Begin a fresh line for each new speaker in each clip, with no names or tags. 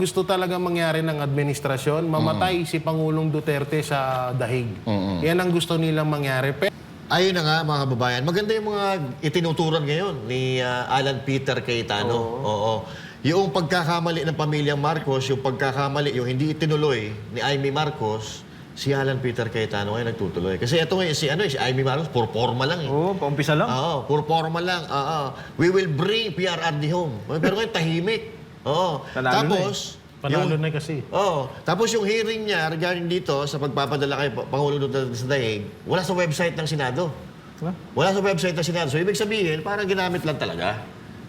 ang gusto talaga mangyari ng administrasyon, mamatay si Pangulong Duterte sa dahig. Yan ang gusto nilang mangyari. Pero
Ayun na nga mga kababayan, maganda yung mga itinuturan ngayon ni ah, Alan Peter Cayetano. Oo. Yung pagkakamali ng pamilyang Marcos, yung pagkakamali, yung hindi itinuloy ni Amy Marcos, si Alan Peter Cayetano ay nagtutuloy. Kasi ito ngayon, si, ano, eh, si Amy Marcos, puro forma lang eh.
Oo, paumpisa lang.
Oo, puro forma lang. Oo. We will bring PRRD home. Pero ngayon, tahimik. Oo.
Panalo na
Tapos,
panalo na kasi.
Oo. Tapos yung hearing niya regarding dito sa pagpapadala kay Pa- Pangulo Duterte sa Daig, wala sa website ng Senado.
Diba?
Wala sa website ng Senado. So, ibig sabihin, parang ginamit lang talaga.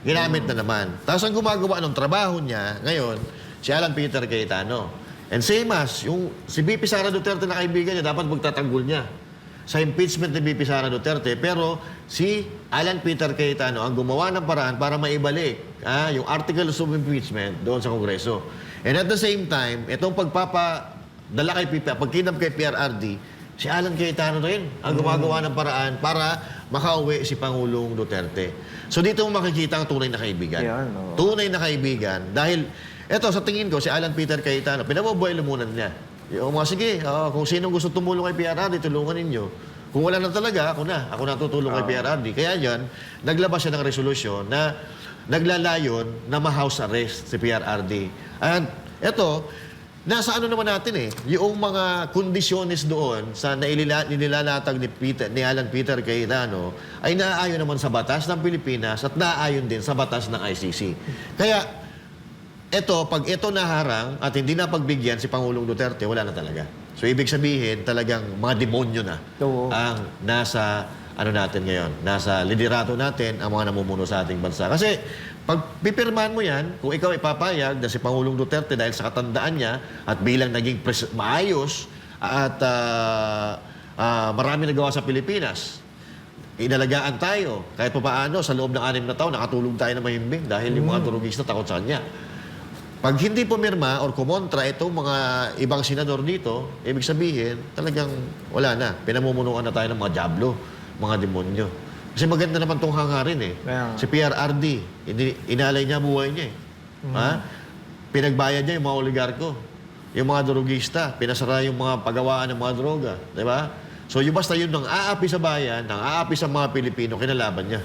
Ginamit na naman. Tapos ang gumagawa ng trabaho niya, ngayon, si Alan Peter Cayetano. And same as, yung si BP Sara Duterte na kaibigan niya, dapat magtatanggol niya sa impeachment ni BP Sara Duterte. Pero si Alan Peter Cayetano ang gumawa ng paraan para maibalik ah, yung articles of impeachment doon sa Kongreso. And at the same time, itong pagpapadala kay PP, pagkinap kay PRRD, si Alan Cayetano rin ang gumagawa ng paraan para makauwi si Pangulong Duterte. So dito mo makikita ang tunay na kaibigan.
Yan, oo.
Tunay na kaibigan. Dahil, eto sa tingin ko, si Alan Peter Cayetano, pinababuelo muna niya. Yung mga, sige, oo, kung sinong gusto tumulong kay PRRD, tulungan ninyo. Kung wala na talaga, ako na. Ako na tutulong kay PRRD. Kaya yan, naglabas siya ng resolusyon na naglalayon na ma-house arrest si PRRD. And eto, nasa ano naman natin eh, yung mga kondisyones doon sa nailila, nililalatag ni, Peter, ni Alan Peter Cayetano ay naaayon naman sa batas ng Pilipinas at naaayon din sa batas ng ICC. Kaya ito, pag ito naharang at hindi na pagbigyan si Pangulong Duterte, wala na talaga. So, ibig sabihin, talagang mga demonyo na
Oo.
ang nasa ano natin ngayon, nasa liderato natin ang mga namumuno sa ating bansa. Kasi pag pipirmahan mo yan, kung ikaw ipapayag na si Pangulong Duterte dahil sa katandaan niya at bilang naging pres- maayos at ah, ah, marami nagawa sa Pilipinas, inalagaan tayo. Kahit pa paano, sa loob ng anim na taon, nakatulong tayo na mahimbing dahil yung mga turugista takot sa kanya. Pag hindi pumirma or kumontra itong mga ibang senador dito, ibig sabihin, talagang wala na. Pinamumunuan na tayo ng mga jablo, mga demonyo. Kasi maganda naman tong hangarin eh.
Nga.
Si PRRD, inalay niya buhay niya eh. Ha? Pinagbayad niya yung mga oligarko. Yung mga drogista, pinasara yung mga pagawaan ng mga droga. Di ba? So yung basta yun nang aapi sa bayan, nang aapi sa mga Pilipino, kinalaban niya.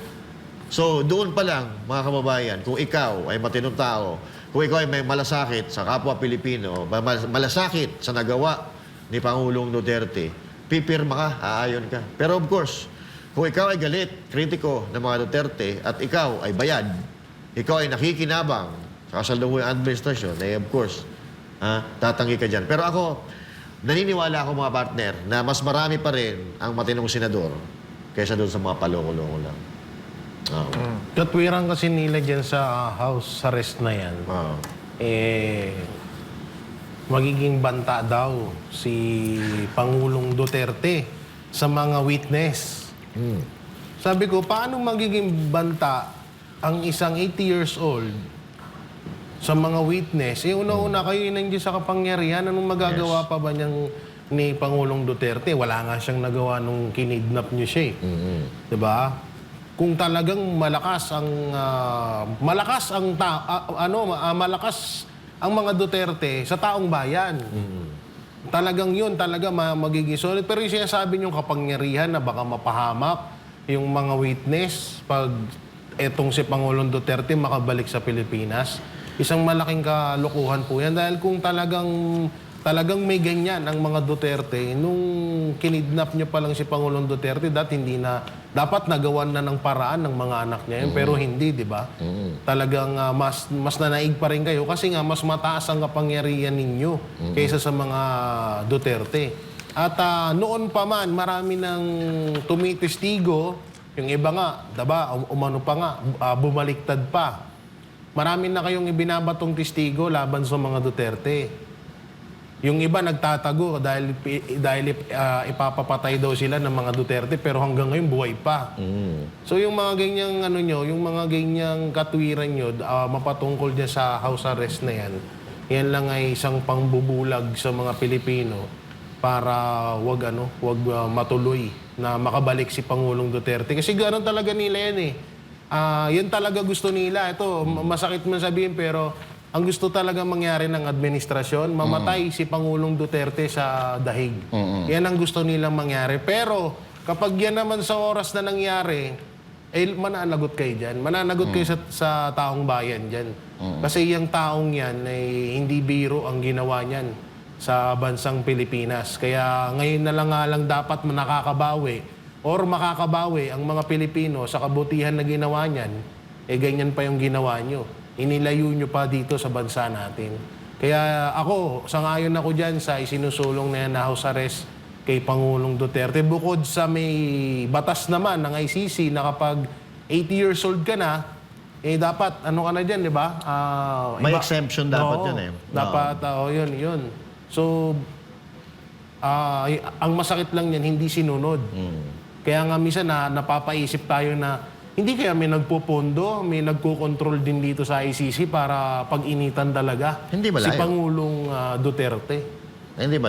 So doon pa lang, mga kababayan, kung ikaw ay matinong tao, kung ikaw ay may malasakit sa kapwa Pilipino, ma- mal- malasakit sa nagawa ni Pangulong Duterte, pipirma ka, aayon ka. Pero of course, kung ikaw ay galit, kritiko ng mga Duterte, at ikaw ay bayad, ikaw ay nakikinabang sa kasalukuyang administrasyon, eh of course, ah, tatanggi ka dyan. Pero ako, naniniwala ako mga partner na mas marami pa rin ang matinong senador kaysa doon sa mga paloko-loko lang. Oo.
Katwiran kasi nila dyan sa house arrest na yan,
Oo.
eh, magiging banta daw si Pangulong Duterte sa mga witness.
Hmm.
Sabi ko, paano magiging banta ang isang 80 years old sa mga witness? Eh, una-una kayo yun nandiyan sa kapangyarihan. Anong magagawa pa ba niyang ni Pangulong Duterte? Wala nga siyang nagawa nung kinidnap niyo siya eh. 'Di ba? Kung talagang malakas ang ah, malakas ang ta- ah, ano ah, malakas ang mga Duterte sa taong bayan. Talagang 'yun talaga ma- magiging solid pero yung sinasabi niyong kapangyarihan na baka mapahamak yung mga witness pag etong si Pangulong Duterte makabalik sa Pilipinas. Isang malaking kalokohan po yan dahil kung talagang talagang may ganyan ang mga Duterte. Nung kinidnap niyo pa lang si Pangulong Duterte dati hindi na dapat nagawan na ng paraan ng mga anak niya yun pero hindi di ba? Talagang ah, mas mas nanaig pa rin kayo kasi nga mas mataas ang kapangyarihan ninyo kaysa sa mga Duterte. At ah, noon pa man marami nang tumitestigo. Yung iba nga diba um- umano pa nga ah, bumaliktad pa. Marami na kayong ibinabatong testigo laban sa mga Duterte yung iba nagtatago dahil dahil ah, ipapapatay daw sila ng mga Duterte pero hanggang ngayon buhay pa. So yung mga ganyang ano nyo, yung mga ganyang katwiran nyo, ah, mapatungkol dyan sa house arrest na yan, yan lang ay isang pangbubulag sa mga Pilipino para wag ano, wag ah, matuloy na makabalik si Pangulong Duterte. Kasi ganoon talaga nila yan eh. Ah, yan talaga gusto nila. Ito, ma- masakit man sabihin pero ang gusto talaga mangyari ng administrasyon, mamatay si Pangulong Duterte sa dahig. Yan ang gusto nilang mangyari. Pero kapag yan naman sa oras na nangyari, eh, mananagot kayo dyan. Mananagot kayo sa, sa taong bayan dyan. Kasi yung taong yan, ay hindi biro ang ginawa niyan sa bansang Pilipinas. Kaya ngayon na lang nga lang dapat nakakabawi or makakabawi ang mga Pilipino sa kabutihan na ginawa niyan, eh ganyan pa yung ginawa nyo. Inilayo nyo pa dito sa bansa natin. Kaya ako, sangayon ako dyan sa isinusulong na yan na house arrest kay Pangulong Duterte. Bukod sa may batas naman ng ICC na kapag 80 years old ka na, eh dapat, ano ka na dyan, di ba? Ah,
May exemption dapat
Oo,
yun eh.
Dapat, oo, yun, yun. So, y- ang masakit lang yan, hindi sinunod.
Mm.
Kaya nga minsan na, napapaisip tayo na hindi kaya may nagpupondo, may nagko-control din dito sa ICC para pag-initan talaga
Hindi
si. Pangulong ah, Duterte.
Hindi ba